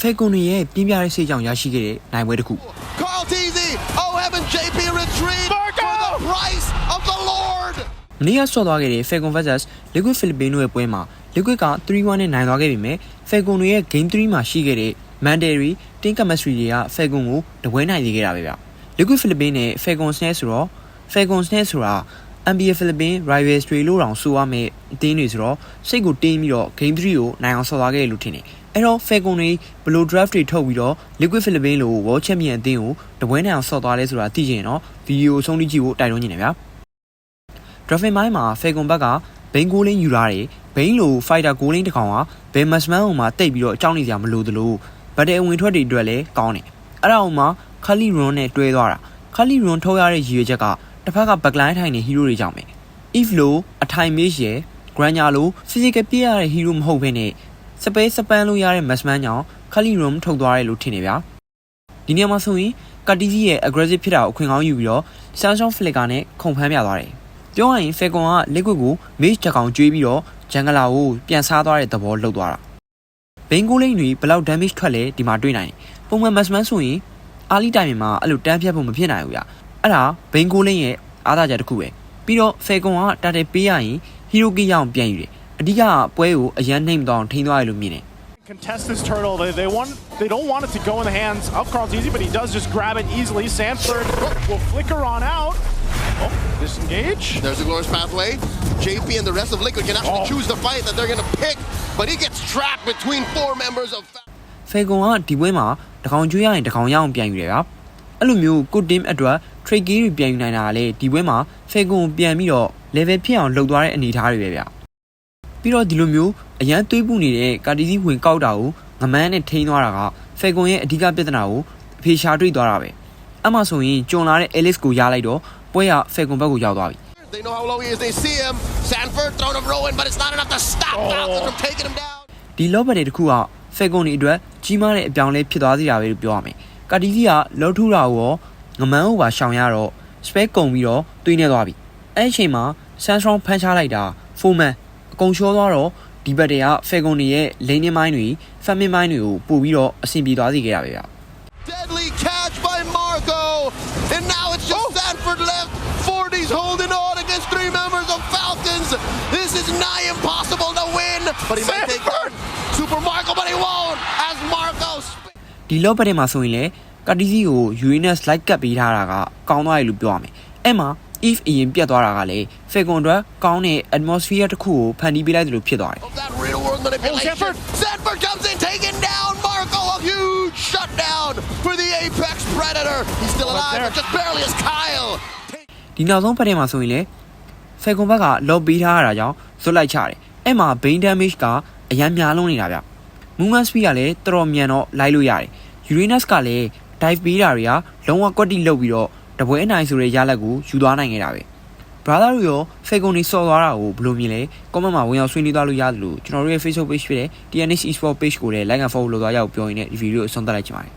Falcon တွေရဲ့ပြင်းပြတဲ့စိတ်ကြောင့်ရရှိခဲ့တဲ့နိုင်ပွဲတစ်ခု Carl Teasy, oh heaven, JP retrieve Marco! for the price of the Lord. မနေ့ကဆော့သွားခဲ့တဲ့ Falcon vs Liquid Philippines တို့ရဲ့ပွဲမှာ Liquid က3-1နဲ့နိုင်သွားခဲ့ပေမဲ့ Falcon တွေရဲ့ Game 3မှာရှိခဲ့တဲ့ Mandatory Team Chemistry တွေက Falcon ကိုတပွဲနိုင်စေခဲ့တာပဲဗျ။ Liquid Philippines နဲ့ Falcon နဲ့ဆိုတော့ Falcon နဲ့ဆိုတာ NBA Philippines Rivals တွေလို့တောင်ဆိုရမယ်အသင်းတွေဆိုတော့စိတ်ကိုတင်းပြီးတော့ Game 3ကိုနိုင်အောင်ဆော့သွားခဲ့တယ်လို့ထင်တယ်။ အဲ့တော့ Falcon တွေဘယ်လို draft တွေထုတ်ပြီးတော့ Liquid Philippines လို့ World Champion အသင်းကိုတပွဲနိုင်အောင်ဆော့သွားလဲဆိုတာသိချင်ရင်တော့ဗီဒီယိုအဆုံးထိကြည့်ဖို့တိုက်တွန်းနေတယ်ဗျာ။ Draft မိုင်းမှာ Falcon ဘက်ကဘိန်းကိုလင်းယူထားတယ်ဘိန်းလို fighter ကိုလင်းတစ်ကောင်ကဘယ် matchman ဟိုမှာတိတ်ပြီးတော့အကြောင်းနေစရာမလိုသလိုဗတ်တဲ့ဝင်ထွက်တွေအတွက်လည်းကောင်းတယ်အဲ့ဒါဟိုမှာခလီရွန်နဲ့တွဲသွားတာခလီရွန်ထုတ်ရတဲ့ရည်ရွယ်ချက်ကတစ်ဖက်က backline ထိုင်နေ hero တွေကြောင့်ပဲ if လိုအထိုင်မေးရယ် granger လို physical ပြည့်ရတဲ့ hero မဟုတ်ဘဲနဲ့ စပယ်စပန်လို့ရတဲ့ matchman ကြောင့်ခလီရွန်ထုတ်သွားတယ်လို့ထင်နေဗျာဒီနေရာမှာဆိုရင်ကာတီစီရဲ့ aggressive ဖြစ်တာကိုအခွင့်ကောင်းယူပြီးတော့ Samsung Flicker နဲ့ခုံဖမ်းပြသွားတယ်ပြောရရင် Falcon က liquid ကို mage တစ်ကောင်ကျွေးပြီးတော့ jungle ကိုပြန်စားသွားတဲ့သဘောလောက်သွားတာဘိန်းကိုလိန်တွေဘယ်လောက် damage ထွက်လဲဒီမှာတွေ့နိုင်တယ်ပုံမှန် matchman ဆိုရင်အာလီတိုင်မှာအဲ့လိုတန်းဖြတ်ဖို့မဖြစ်နိုင်ဘူးဗျအဲ့ဒါဘိန်းကိုလိန်ရဲ့အားသာချက်တစ်ခုပဲပြီးတော့ Falcon ကတာတယ်ပေးရရင် hero key ရအောင်ပြန်ယူတယ် အဓိကပွဲကိုအရန်နှိမ့်တော့ထိန်းသွားရလို့မြင်တယ် Contest this turtle. They, they want they don't want it to go in the hands of Carl Teasy, but he does just grab it easily. Sanford will flicker on out. Oh, disengage. There's a glorious pathway. JP and the rest of Liquid can actually Oh. choose the fight that they're going to pick, but he gets trapped between four members of. Fa- Falcon ကဒီပွဲမှာတကောင်ကျွေးရရင်တကောင်ရအောင်ပြန်ယူတယ်ဗျအဲ့လိုမျိုးကို team အတွက် trade key တွေပြန်ယူနိုင်တာကလေဒီပွဲမှာ Falcon ကိုပြန်ပြီးတော့ level ဖြစ်အောင်လှုပ်သွားတဲ့အနေအထားတွေပဲဗျ ပြီးတော့ဒီလိုမျိုးအရန်သွေးပူနေတဲ့ကာတီစီဝင်ကောက်တာကိုငမန်းနဲ့ထိန်းသွားတာက Falcon ရဲ့အဓိကပြဿနာကိုအဖေရှာတွေ့သွားတာပဲအမှဆိုရင်ကျွန်လာတဲ့ Alice ကိုရလိုက်တော့ပွဲက Falcon ဘက်ကိုရောက်သွားပြီ They know how low he is. They see him. Sanford thrown of Rowan, but it's not enough to stop Oh. Falcons from taking him down. ဒီလော့ဘတ်တွေတစ်ခုက Falcon တွေအတွက်ကြီးမားတဲ့အပြောင်းလဲဖြစ်သွားစေတာပဲလို့ပြောရမယ်။ကာတီစီကလောထူတာကိုရောငမန်းဟိုပါရှောင်ရတော့ spec ကုန်ပြီးတော့တွေးနေသွားပြီ။အဲ့ဒီအချိန်မှာ Samsung ဖန်ချလိုက်တာ Foreman အကုန်လျှောသွားတော့ဒီဘက်တွေက Falcon တွေရဲ့ lane မိုင်းတွေ famine မိုင်းတွေကိုပို့ပြီးတော့အဆင်ပြေသွားစေခဲ့တာပဲဗျ။ Deadly catch by Marco, and now it's just Sanford left. 40's holding on against three members of Falcons. This is nigh impossible to win, but he might take Sanford! Super Marco, but he won't. As Marco. sp- ဒီလော့ဘတ်ထဲမှာဆိုရင်လေကာတီစီကို Uranus light ကပ်ပေးထားတာကကောင်းသွားတယ်လို့ပြောရမယ်။အဲ့မှာ if အရင်ပြတ်သွားတာကလေ Falcon အတွက်ကောင်းတဲ့ atmosphere တစ်ခုကိုဖန်တီးပေးလိုက်သလိုဖြစ်သွားတယ် Of that real world manipulation. Sanford! Sanford comes in, taking down Marco. A huge shutdown for the Apex Predator. He's still Oh, alive, there. but just barely as Kyle. ဒီနောက်ဆုံးဖက်ထဲမှာဆိုရင်လေ Falcon ဘက်ကလော့ပေးထားရတာကြောင့်ဇွတ်လိုက်ချတယ်အဲ့မှာ Bane damage ကအရန်များလုံးနေတာဗျ Movement speed ကလည်းတော်တော်မြန်တော့လိုက်လို့ရတယ် Uranus ကလည်း dive ပေးတာတွေကလုံးဝကွက်တိလောက်ပြီးတော့ တပွဲအနိုင်ဆိုတဲ့ရလက်ကိုယူသွားနိုင်ခဲ့တာပဲ brother တို့ရော Falcon တွေစော်သွားတာကိုဘယ်လိုမြင်လဲ comment မှာဝင်ရောက်ဆွေးနွေးသွားလို့ရတယ်လို့ကျွန်တော်တို့ရဲ့ Facebook page ဖြစ်တဲ့ TNS Esport page ကိုလည်း like and follow လုပ်သွားကြအောင်ပြောရင်းနဲ့ဒီဗီဒီယိုကိုအဆုံးသတ်လိုက်ချင်ပါတယ်